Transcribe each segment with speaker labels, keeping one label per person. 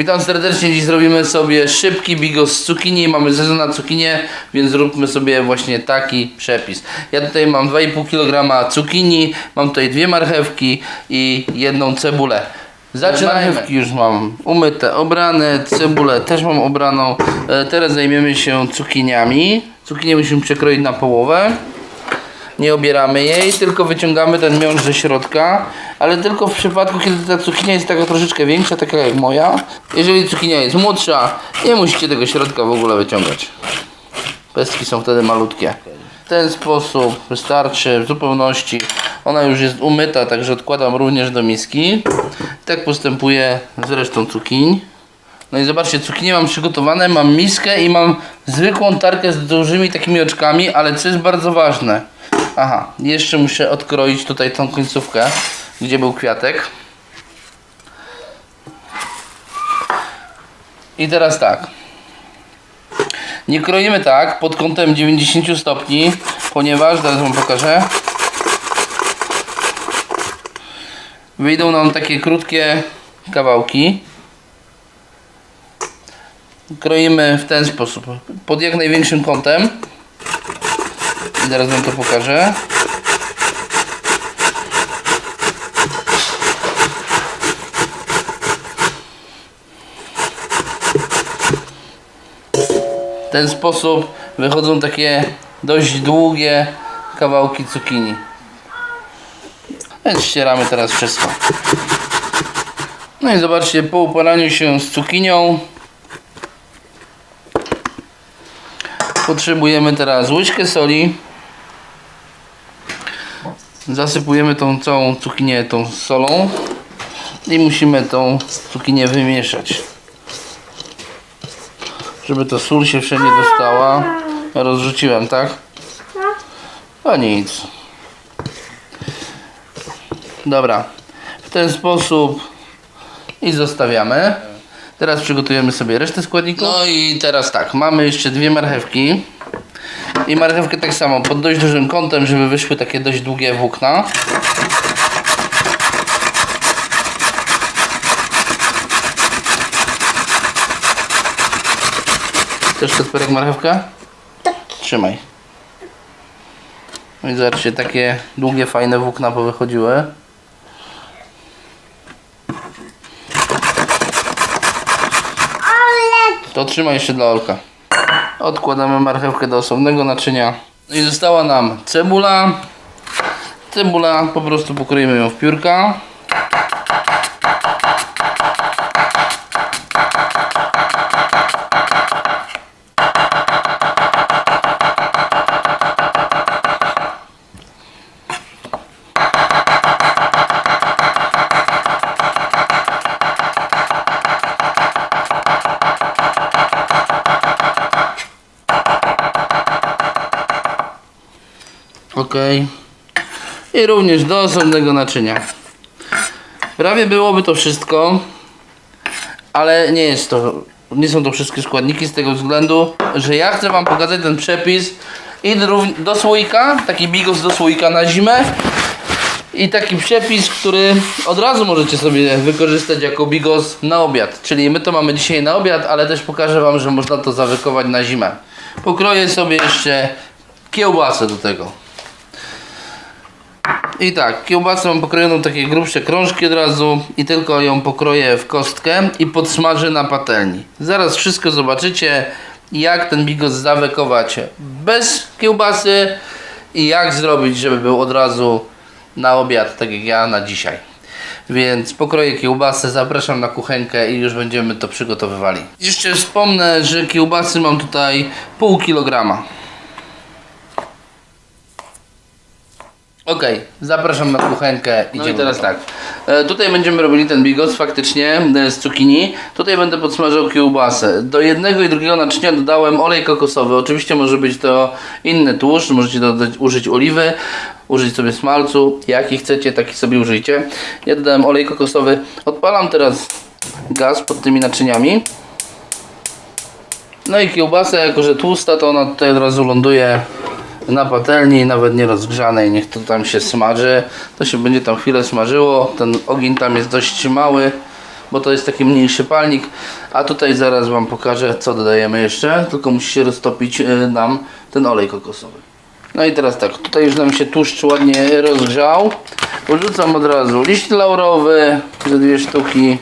Speaker 1: Witam serdecznie, dziś zrobimy sobie szybki bigos z cukinii. Mamy sezon na cukinię, więc zróbmy sobie właśnie taki przepis. Ja tutaj mam 2,5 kg cukinii, mam tutaj dwie marchewki i jedną cebulę. Zaczynajmy. Marchewki już mam umyte, obrane, cebulę też mam obraną. E, Teraz zajmiemy się cukiniami. Cukinię musimy przekroić na połowę. Nie obieramy jej, tylko wyciągamy ten miąższ ze środka, ale tylko w przypadku, kiedy ta cukinia jest taka troszeczkę większa, taka jak moja. Jeżeli cukinia jest młodsza, nie musicie tego środka w ogóle wyciągać. Pestki są wtedy malutkie. W ten sposób wystarczy w zupełności. Ona już jest umyta, także odkładam również do miski. Tak postępuję z resztą cukiń. No i zobaczcie, cukinie mam przygotowane, mam miskę i mam zwykłą tarkę z dużymi takimi oczkami, ale co jest bardzo ważne. Aha, jeszcze muszę odkroić tutaj tą końcówkę, gdzie był kwiatek. I teraz tak. Nie kroimy tak pod kątem 90 stopni, ponieważ, zaraz wam pokażę. Wyjdą nam takie krótkie kawałki. Kroimy w ten sposób, pod jak największym kątem. Zaraz wam to pokażę. W ten sposób wychodzą takie dość długie kawałki cukinii. Więc ścieramy teraz wszystko. No i zobaczcie, po uporaniu się z cukinią potrzebujemy teraz łyżkę soli. Zasypujemy tą całą cukinię tą solą i musimy tą cukinię wymieszać. Żeby to sól się wszędzie dostała. Rozrzuciłem, tak? No nic. Dobra. W ten sposób i zostawiamy. Teraz przygotujemy sobie resztę składników. No i teraz tak, mamy jeszcze dwie marchewki. I marchewkę tak samo, pod dość dużym kątem, żeby wyszły takie dość długie włókna. Też Kacperek marchewka?
Speaker 2: Tak.
Speaker 1: Trzymaj. No i zobaczcie, takie długie, fajne włókna powychodziły. To trzymaj jeszcze dla Olka. Odkładamy marchewkę do osobnego naczynia. No i została nam cebula. Cebula, po prostu pokroimy ją w piórka. Ok. I również do osobnego naczynia. Prawie byłoby to wszystko, ale nie jest to, nie są to wszystkie składniki z tego względu, że ja chcę Wam pokazać ten przepis i do, słoika, taki bigos do słoika na zimę i taki przepis, który od razu możecie sobie wykorzystać jako bigos na obiad. Czyli my to mamy dzisiaj na obiad, ale też pokażę Wam, że można to zawykować na zimę. Pokroję sobie jeszcze kiełbasę do tego. I tak, kiełbasę mam pokrojoną takie grubsze krążki od razu i tylko ją pokroję w kostkę i podsmażę na patelni. Zaraz wszystko zobaczycie, jak ten bigos zawekować bez kiełbasy i jak zrobić, żeby był od razu na obiad, tak jak ja na dzisiaj. Więc pokroję kiełbasę, zapraszam na kuchenkę i już będziemy to przygotowywali. Jeszcze wspomnę, że kiełbasy mam tutaj pół kilograma. Okej, zapraszam na kuchenkę. No i teraz tak. E, tutaj będziemy robili ten bigos faktycznie e, z cukinii. Tutaj będę podsmażał kiełbasę. Do jednego i drugiego naczynia dodałem olej kokosowy. Oczywiście może być to inny tłuszcz, możecie dodać, użyć oliwy, użyć sobie smalcu. Jaki chcecie, taki sobie użyjcie. Ja dodałem olej kokosowy. Odpalam teraz gaz pod tymi naczyniami. No i kiełbasa, jako że tłusta, to ona tutaj od razu ląduje na patelni, nawet nie rozgrzanej, niech to tam się smaży. To się będzie tam chwilę smażyło. Ten ogień tam jest dość mały, bo to jest taki mniejszy palnik. A tutaj zaraz Wam pokażę, co dodajemy jeszcze. Tylko musi się roztopić e, nam ten olej kokosowy. No i teraz tak, tutaj już nam się tłuszcz ładnie rozgrzał. Wrzucam od razu liść laurowy, ze dwie sztuki.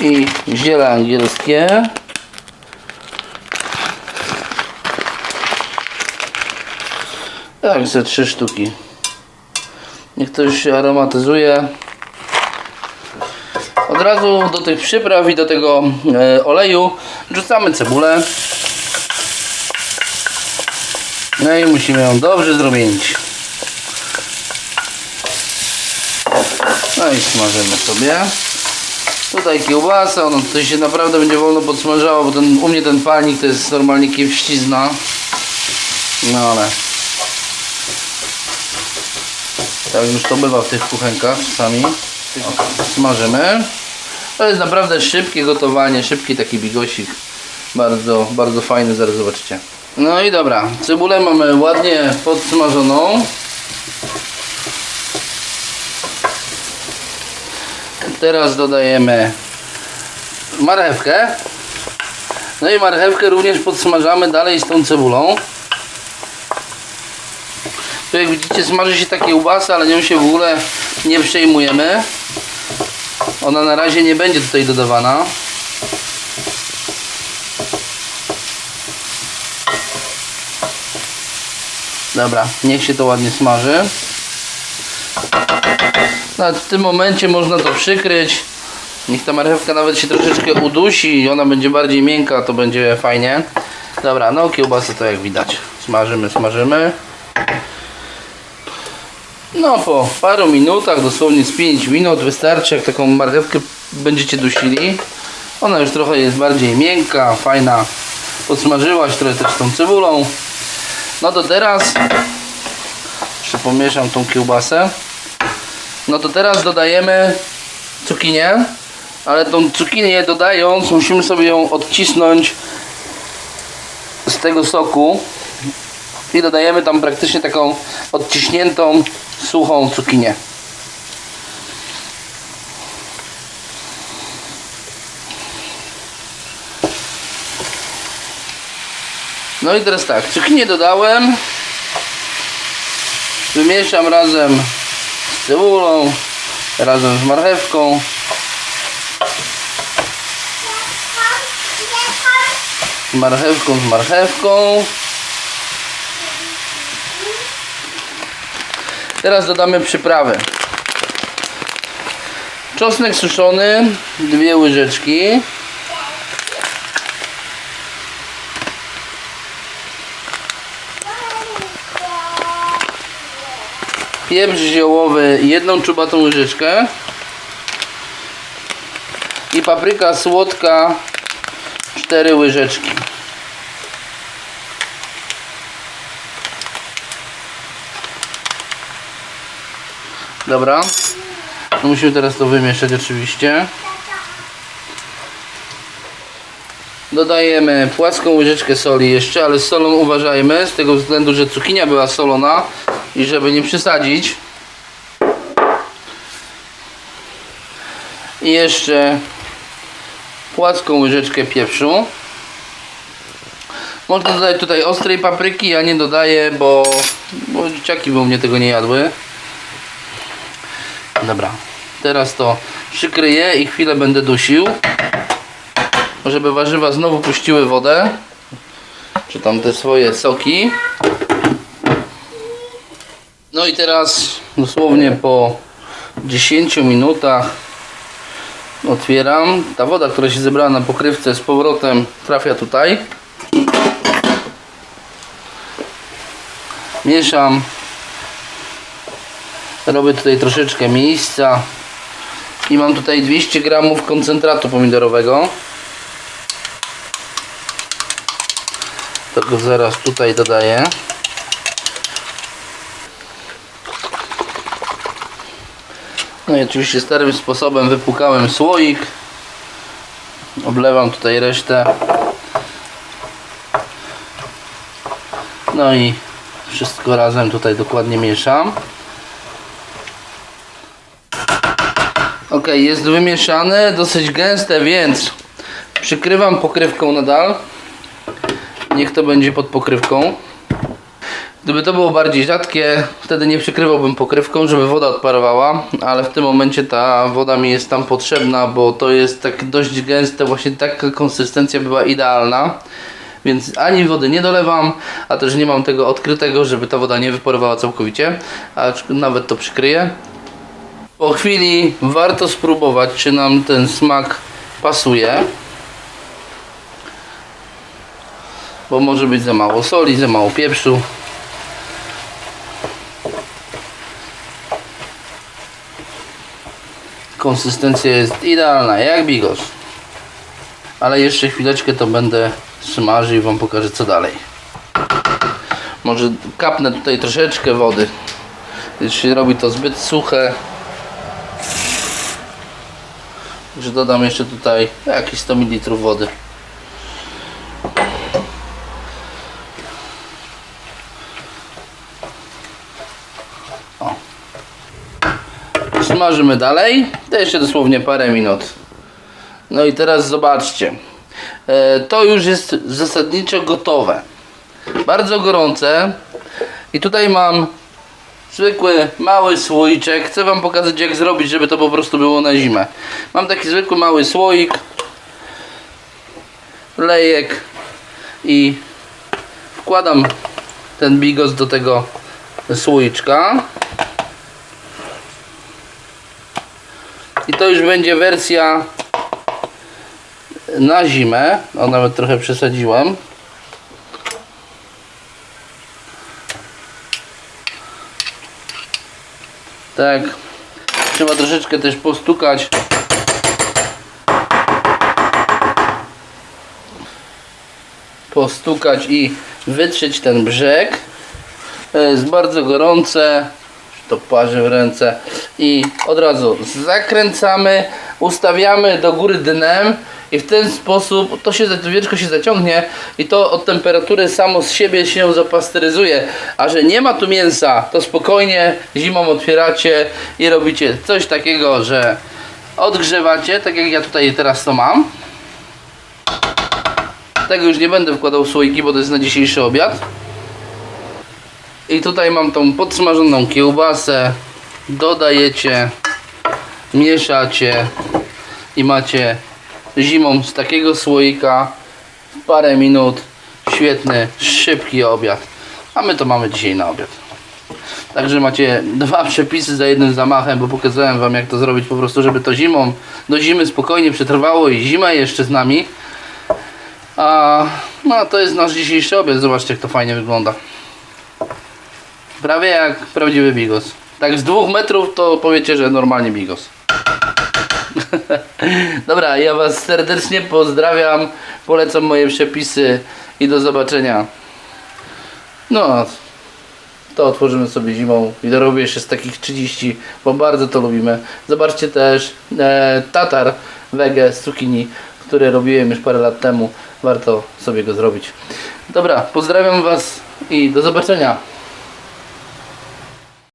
Speaker 1: I ziele angielskie. Tak, ze trzy sztuki. Niech to już się aromatyzuje. Od razu do tych przypraw i do tego e, oleju wrzucamy cebulę. No i musimy ją dobrze zrobić. No i smażymy sobie. Tutaj kiełbasa, ono tutaj się naprawdę będzie wolno podsmażało, bo ten, u mnie ten palnik to jest normalnie kiepścizna. No ale tak już to bywa w tych kuchenkach czasami. Smażymy. To jest naprawdę szybkie gotowanie, szybki taki bigosik. Bardzo, bardzo fajny, zaraz zobaczycie. No i dobra, cebulę mamy ładnie podsmażoną. Teraz dodajemy marchewkę. No i marchewkę również podsmażamy dalej z tą cebulą. Tu jak widzicie smaży się takie kiełbasa, ale nią się w ogóle nie przejmujemy. Ona na razie nie będzie tutaj dodawana. Dobra, niech się to ładnie smaży. Nawet w tym momencie można to przykryć. Niech ta marchewka nawet się troszeczkę udusi i ona będzie bardziej miękka, to będzie fajnie. Dobra, no kiełbasę to jak widać. Smażymy, smażymy. No po paru minutach, dosłownie z 5 minut wystarczy, jak taką marchewkę będziecie dusili. Ona już trochę jest bardziej miękka, fajna. Podsmażyłaś trochę też tą cebulą. No to teraz jeszcze pomieszam tą kiełbasę. No to teraz dodajemy cukinię, ale tą cukinię dodając musimy sobie ją odcisnąć z tego soku i dodajemy tam praktycznie taką odciśniętą, suchą cukinię. No i teraz tak, cukinię dodałem, wymieszam razem z cebulą, razem z marchewką. Marchewką z marchewką. Teraz dodamy przyprawy. Czosnek suszony, dwie łyżeczki. Pieprz ziołowy, jedną czubatą łyżeczkę. I papryka słodka, cztery łyżeczki. Dobra. No musimy teraz to wymieszać oczywiście. Dodajemy płaską łyżeczkę soli jeszcze, ale z solą uważajmy, z tego względu, że cukinia była solona i żeby nie przesadzić. I jeszcze płaską łyżeczkę pieprzu. Można dodać tutaj ostrej papryki, ja nie dodaję, bo, bo dzieciaki by u mnie tego nie jadły. Dobra, teraz to przykryję i chwilę będę dusił, żeby warzywa znowu puściły wodę, czy tam te swoje soki. No i teraz dosłownie po 10 minutach otwieram. Ta woda, która się zebrała na pokrywce z powrotem trafia tutaj. Mieszam Robię tutaj troszeczkę miejsca i mam tutaj 200 gramów koncentratu pomidorowego. Tego zaraz tutaj dodaję. No i oczywiście starym sposobem wypukałem słoik. Oblewam tutaj resztę. No i wszystko razem tutaj dokładnie mieszam. Ok, jest wymieszane, dosyć gęste, więc przykrywam pokrywką nadal. Niech to będzie pod pokrywką. Gdyby to było bardziej rzadkie, wtedy nie przykrywałbym pokrywką, żeby woda odparowała, ale w tym momencie ta woda mi jest tam potrzebna, bo to jest tak dość gęste, właśnie taka konsystencja była idealna. Więc ani wody nie dolewam, a też nie mam tego odkrytego, żeby ta woda nie wyparowała całkowicie, a nawet to przykryję. Po chwili warto spróbować, czy nam ten smak pasuje. Bo może być za mało soli, za mało pieprzu. Konsystencja jest idealna, jak bigos. Ale jeszcze chwileczkę to będę smażył i Wam pokażę co dalej. Może kapnę tutaj troszeczkę wody. Jeśli robi to zbyt suche, że dodam jeszcze tutaj jakieś 100 ml wody. O. Smażymy dalej. To jeszcze dosłownie parę minut. No i teraz zobaczcie. E, To już jest zasadniczo gotowe. Bardzo gorące. I tutaj mam zwykły mały słoiczek. Chcę Wam pokazać jak zrobić, żeby to po prostu było na zimę. Mam taki zwykły mały słoik. Lejek i wkładam ten bigos do tego słoiczka. I to już będzie wersja na zimę. O, nawet trochę przesadziłem. Tak. Trzeba troszeczkę też postukać. Postukać i wytrzeć ten brzeg. To jest bardzo gorące. To parzy w ręce. I od razu zakręcamy, ustawiamy do góry dnem i w ten sposób to się wieczko się zaciągnie i to od temperatury samo z siebie się zapasteryzuje. A że nie ma tu mięsa, to spokojnie zimą otwieracie i robicie coś takiego, że odgrzewacie, tak jak ja tutaj teraz to mam. Tego już nie będę wkładał słoiki, bo to jest na dzisiejszy obiad. I tutaj mam tą podsmażoną kiełbasę. Dodajecie, mieszacie i macie zimą z takiego słoika w parę minut świetny, szybki obiad. A my to mamy dzisiaj na obiad. Także macie dwa przepisy za jednym zamachem, bo pokazałem wam jak to zrobić po prostu, żeby to zimą do zimy spokojnie przetrwało i zima jeszcze z nami. A no to jest nasz dzisiejszy obiad. Zobaczcie jak to fajnie wygląda. Prawie jak prawdziwy bigos. Tak z dwóch metrów to powiecie, że normalnie bigos. Dobra, ja Was serdecznie pozdrawiam. Polecam moje przepisy i do zobaczenia. No, to otworzymy sobie zimą i dorobię jeszcze z takich 30, bo bardzo to lubimy. Zobaczcie też e, tatar wege z cukinii, który robiłem już parę lat temu. Warto sobie go zrobić. Dobra, pozdrawiam Was i do zobaczenia.